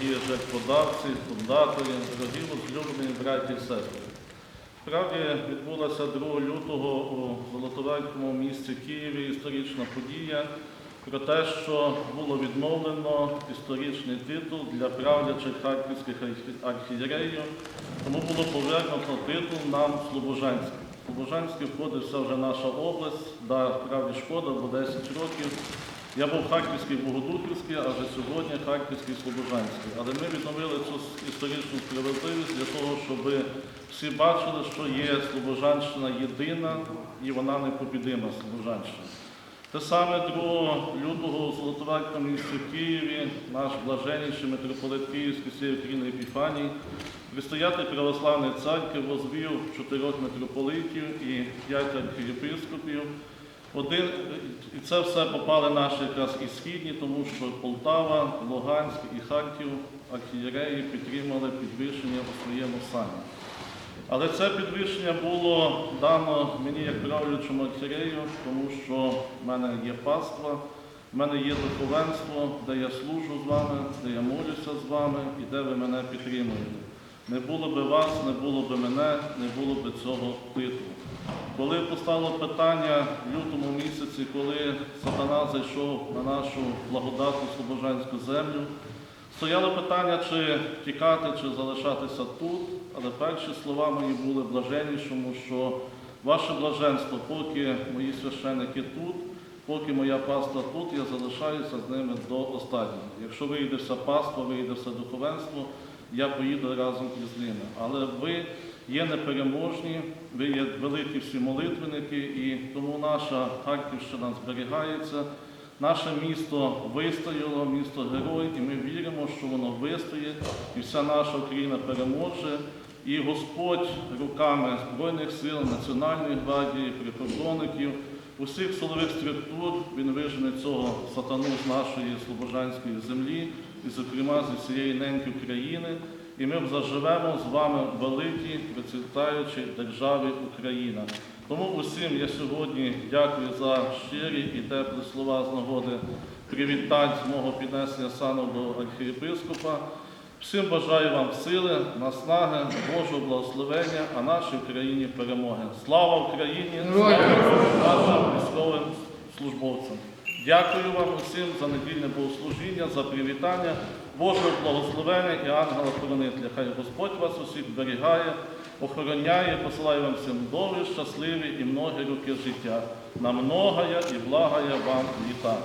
дорогі жертводавці, фундатори, дорогі возлюблені браті і сестри. Справді відбулася 2 лютого у Золотоверховому місті Києві історична подія про те, що було відновлено історичний титул для правлячих харківських архієреїв, тому було повернуто титул нам Слобожанський. Слобожанський входить вся вже наша область, да, справді шкода, бо 10 років. Я був Харківський Богодухівський, а вже сьогодні Харківський Слобожанський. Але ми відновили цю історичну справедливість для того, щоб всі бачили, що є Слобожанщина єдина і вона непобідима Слобожанщина. Те саме 2 лютого у Золотоварському місті в Києві наш блаженніший митрополит Київський Сій України Епіфаній, предстоятель православної церкви возвів чотирьох митрополитів і п'ять архієпископів. Один, і це все попали наші якраз і східні, тому що Полтава, Луганськ і Харків архієреї підтримали підвищення у своєму сані. Але це підвищення було дано мені як правлячому архієрею, тому що в мене є паства, в мене є духовенство, де я служу з вами, де я молюся з вами і де ви мене підтримуєте. Не було би вас, не було би мене, не було би цього титулу. Коли постало питання в лютому місяці, коли сатана зайшов на нашу благодатну Слобожанську землю, стояло питання, чи тікати, чи залишатися тут, але перші слова мої були блаженнішому, що ваше блаженство, поки мої священики тут, поки моя паства тут, я залишаюся з ними до останнього. Якщо вийде вся паства, вийде все духовенство, я поїду разом із ними. Але ви є непереможні, ви є великі всі молитвенники, і тому наша Харківщина зберігається. Наше місто вистояло, місто герой, і ми віримо, що воно вистоїть, і вся наша Україна переможе. І Господь руками Збройних сил, Національної гвардії, прикордонників, усіх силових структур він вижене цього сатану з нашої слобожанської землі, і, зокрема, зі всієї неньки України. І ми заживемо з вами в великій процвітаючій державі Україна. Тому усім я сьогодні дякую за щирі і теплі слова з нагоди привітань з мого піднесення сану до архієпископа. Всім бажаю вам сили, наснаги, Божого благословення, а нашій Україні перемоги. Слава Україні! Слава нашим військовим службовцям! Дякую вам усім за недільне богослужіння, за привітання, Божого благословення і ангела хранителя. Хай Господь вас усіх берігає, охороняє, посилає вам всім добрі, щасливі і многі роки життя. На многоя і благая вам літа.